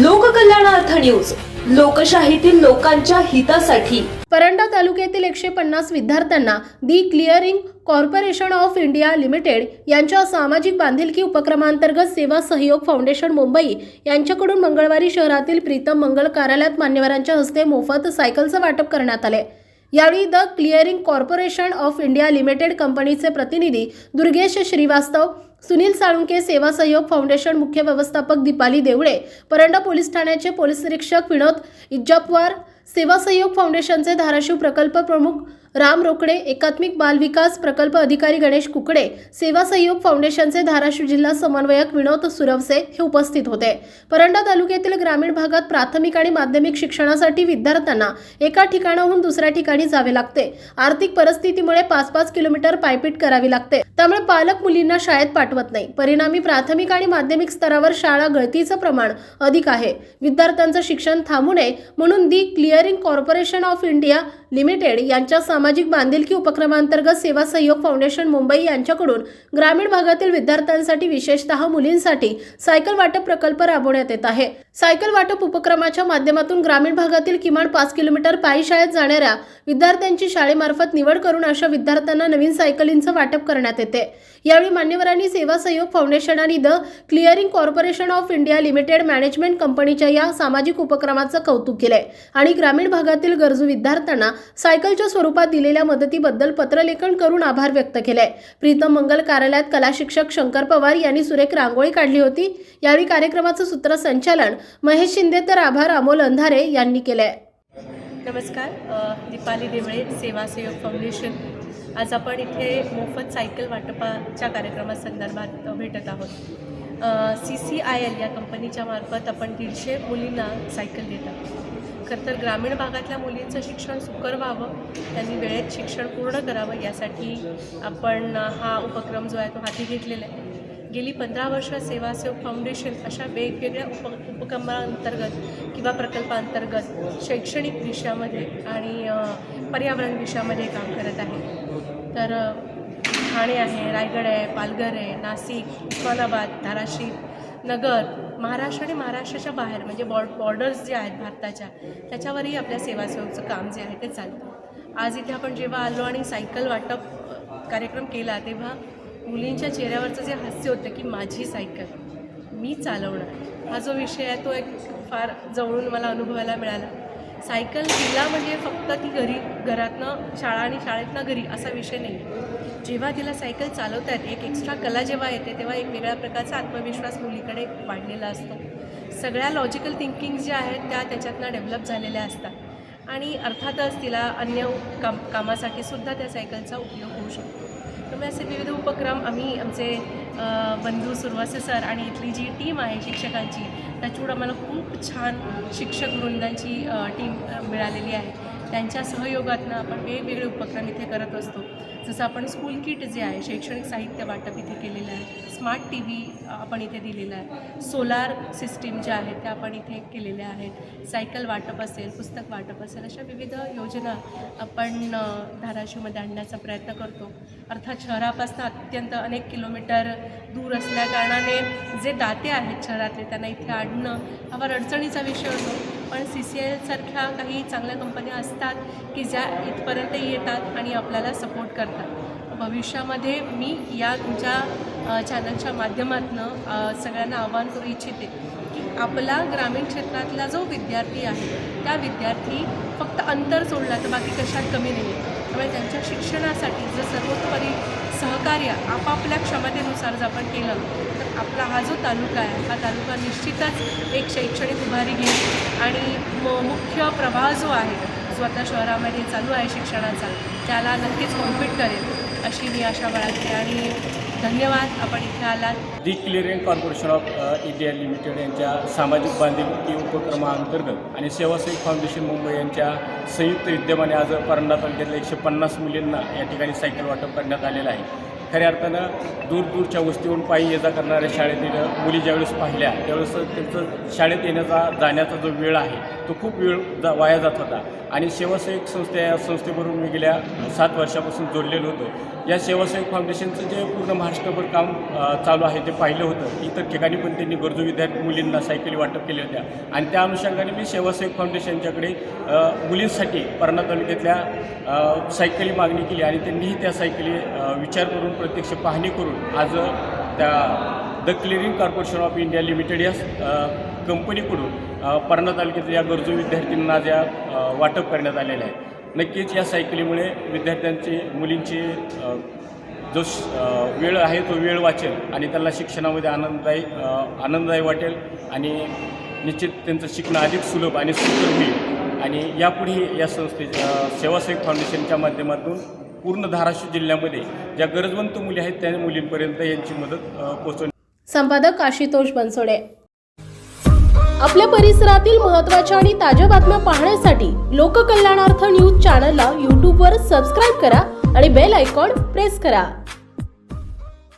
News. लोकशाहीतील लोकांच्या हितासाठी. परंडा तालुक्यातील एकशे पन्नास विद्यार्थ्यांना the clearing corporation of India limited यांच्या सामाजिक बांधिलकी उपक्रमांतर्गत सेवा सहयोग फाउंडेशन मुंबई यांच्याकडून मंगळवारी शहरातील प्रीतम मंगल कार्यालयात मान्यवरांच्या हस्ते मोफत सायकलचं वाटप करण्यात आले. यावेळी the clearing corporation of India limited कंपनीचे प्रतिनिधी दुर्गेश श्रीवास्तव सुनील साळुंके सेवा सहयोग फाउंडेशन मुख्य व्यवस्थापक दीपाली देवळे परंडा पोलीस ठाण्याचे पोलीस निरीक्षक विनोद इज्जापवार सेवा सहयोग फाउंडेशनचे धाराशिव प्रकल्प प्रमुख राम रोकडे एकात्मिक बाल विकास प्रकल्प अधिकारी गणेश कुकडे सेवा सहयोग फाउंडेशनचे धाराशिव जिल्हा समन्वयक विनोद सुरवसे हे उपस्थित होते. परंडा तालुक्यातील ग्रामीण भागात प्राथमिक आणि माध्यमिक शिक्षणासाठी विद्यार्थ्यांना एका ठिकाणाहून दुसऱ्या ठिकाणी जावे लागते. आर्थिक परिस्थितीमुळे पाच पाच किलोमीटर पायपीट करावी लागते. त्यामुळे पालक मुलींना शाळेत पाठवत नाही. परिणामी प्राथमिक आणि माध्यमिक स्तरावर शाळा गळतीचं प्रमाण अधिक आहे. विद्यार्थ्यांचं शिक्षण थांबू नये म्हणून the clearing corporation of India limited यांच्या सामाजिक बांधिलकी उपक्रमांतर्गत सेवा सहयोग फाउंडेशन मुंबई यांच्याकडून ग्रामीण भागातील विद्यार्थ्यांसाठी विशेषतः मुलींसाठी सायकल वाटप प्रकल्प राबवण्यात येत आहे. सायकल वाटप उपक्रमाच्या माध्यमातून ग्रामीण भागातील किमान पाच किलोमीटर पायी शाळेत जाणाऱ्या विद्यार्थ्यांची शाळेमार्फत निवड करून अशा विद्यार्थ्यांना नवीन सायकलींचं वाटप करण्यात येते. यावेळी मान्यवरांनी सेवा सहयोग फाउंडेशन आणि the clearing corporation of India limited management कंपनीच्या या सामाजिक उपक्रमाचं कौतुक केलंय आणि ग्रामीण भागातील गरजू विद्यार्थ्यांना सायकलच्या स्वरूपात दिलेल्या मदतीबद्दल पत्रलेखन करून आभार व्यक्त केले प्रीतम मंगल कार्यालयात कला शिक्षक शंकर पवार यांनी सुरेख रांगोळी काढली होती. यावेळी कार्यक्रमाचं सूत्रसंचालन महेश शिंदे तर आभार अमोल अंधारे यांनी केले नमस्कार दीपाली देवळे सेवा सहयोग फाउंडेशन. आज आपण इथे मोफत सायकल वाटपाच्या कार्यक्रमासंदर्भात भेटत आहोत. सी सी आय एल या कंपनीच्या मार्फत आपण दीडशे मुलींना सायकल देत आहोत खरं तर ग्रामीण भागातल्या मुलींचं शिक्षण सुकर व्हावं त्यांनी वेळेत शिक्षण पूर्ण करावं यासाठी आपण हा उपक्रम जो आहे तो हाती घेतलेला आहे. गेली पंधरा वर्ष सेवा फाउंडेशन अशा वेगवेगळ्या उप उपक्रमांतर्गत किंवा प्रकल्पांतर्गत शैक्षणिक विषयामध्ये आणि पर्यावरण विषयामध्ये काम करत आहे. तर ठाणे आहे रायगड आहे पालघर आहे नाशिक उस्मानाबाद धाराशिव नगर महाराष्ट्र आणि महाराष्ट्राच्या बाहेर म्हणजे बॉर्ड बॉर्डर्स जे आहेत भारताच्या त्याच्यावरही आपल्या सेवासेवकचं काम जे आहे ते चालतं. आज इथे आपण जेव्हा आलो आणि सायकल वाटप कार्यक्रम केला तेव्हा मुलींच्या चेहऱ्यावरचं जे हास्य होतं की माझी सायकल मी चालवणार हा जो विषय आहे तो एक फार जवळून मला अनुभवायला मिळाला. सायकल तिला म्हणजे फक्त ती घरी घरातनं शाळा आणि शाळेतनं घरी असा विषय नाही. जेव्हा तिला सायकल चालवता येते एक एक्स्ट्रा कला जेव्हा येते तेव्हा एक वेगळ्या प्रकारचा आत्मविश्वास मुलीकडे वाढलेला असतो. सगळ्या लॉजिकल थिंकिंग ज्या आहेत त्या त्याच्यातनं डेव्हलप झालेल्या असतात. आणि अर्थातच तिला अन्य काम कामासाठी सुद्धा त्या सायकलचा उपयोग होऊ शकतो. त्यामुळे असे विविध उपक्रम आम्ही आमचे बंधू सुरवासे सर आणि इथली जी टीम आहे शिक्षकांची त्याच्यावर आम्हाला खूप छान शिक्षक वृंदांची टीम मिळालेली आहे. त्यांच्या सहयोगातनं आपण वेगवेगळे उपक्रम इथे करत असतो. जसं आपण स्कूल किट जे आहे शैक्षणिक साहित्य वाटप इथे केलेलं आहे. स्मार्ट टी व्ही आपण इथे दिलेला आहे. सोलार सिस्टीम ज्या आहेत त्या आपण इथे केलेल्या आहेत. सायकल वाटप असेल पुस्तक वाटप असेल अशा विविध योजना आपण धाराशिवमध्ये आणण्याचा प्रयत्न करतो. अर्थात शहरापासून अत्यंत अनेक किलोमीटर दूर असल्याकारणाने जे दाते आहेत शहरातले त्यांना इथे आणणं हा फार अडचणीचा विषय होतो. पण सी सी एलसारख्या काही चांगल्या कंपन्या असतात की ज्या इथपर्यंत येतात आणि आपल्याला सपोर्ट करतात. भविष्यामध्ये मी या तुमच्या चॅनलच्या माध्यमातून सगळ्यांना आवाहन करू इच्छिते की आपला ग्रामीण क्षेत्रातला जो विद्यार्थी आहे त्या विद्यार्थी फक्त अंतर सोडला तर बाकी कशात कमी नाही त्यामुळे त्यांच्या शिक्षणासाठी जर सर्वोत्परी सहकार्य आपापल्या क्षमतेनुसार जर आपण केलं तर आपला हा जो तालुका आहे हा तालुका निश्चितच एक शैक्षणिक उभारी घेईल. आणि म मुख्य प्रवाह जो आहे स्वतः शहरामध्ये चालू आहे शिक्षणाचा त्याला नक्कीच कॉम्पीट करेल. अशी मी आशा बाळगते आणि धन्यवाद आपण इथे आलात. The clearing corporation of India limited यांच्या सामाजिक बांधिलकी उपक्रमाअंतर्गत आणि सेवासाई फाउंडेशन मुंबई यांच्या संयुक्त विद्यमाने आज परंडा तालुक्यातल्या एकशे पन्नास मुलींना या ठिकाणी सायकल वाटप करण्यात आलेलं आहे. खऱ्या अर्थानं दूरदूरच्या वस्तीवरून पायी ये जा करणाऱ्या शाळेतील मुली ज्यावेळेस पाहिल्या त्यावेळेस त्यांचं शाळेत येण्याचा जाण्याचा जो वेळ आहे तो खूप वेळ जा वाया जात होता. आणि सेवासहाय्यक संस्था या संस्थेवरून मी गेल्या सात वर्षापासून जोडलेलो होतो. या सेवासहाय्यक फाउंडेशनचं जे पूर्ण महाराष्ट्रभर काम चालू आहे ते पाहिलं होतं. इतर ठिकाणी पण त्यांनी गरजू विद्यार्थी मुलींना सायकली वाटप केल्या होत्या. आणि त्या अनुषंगाने मी सेवासहाय्यक फाउंडेशनच्याकडे मुलींसाठी पर्णा तालुक्यातल्या सायकली मागणी केली आणि त्यांनीही त्या सायकली विचार करून प्रत्यक्ष पाहणी करून आज त्या the clearing corporation of India limited या कंपनीकडून पर्णा परणा तालुक्यातील या गरजू विद्यार्थ्यांना ज्या या वाटप करण्यात आलेलं आहे. नक्कीच या सायकलीमुळे विद्यार्थ्यांची मुलींची जो वेळ आहे तो वेळ वाचेल आणि त्यांना शिक्षणामध्ये आनंददायी आनंददायी वाटेल आणि निश्चित त्यांचं शिकणं अधिक सुलभ आणि सुकर होईल. आणि यापुढेही या संस्थेच्या सेवासेवक फाउंडेशनच्या माध्यमातून पूर्ण धाराशिव जिल्ह्यामध्ये ज्या गरजवंत मुली आहेत त्या मुलींपर्यंत यांची मदत अ, संपादक आशितोष बनसोडे. आपल्या परिसरातील महत्त्वाच्या आणि ताज्या बातम्या पाहण्यासाठी लोककल्याणार्थ न्यूज चॅनलला यूट्यूबवर सबस्क्राईब करा आणि बेल आयकॉन प्रेस करा.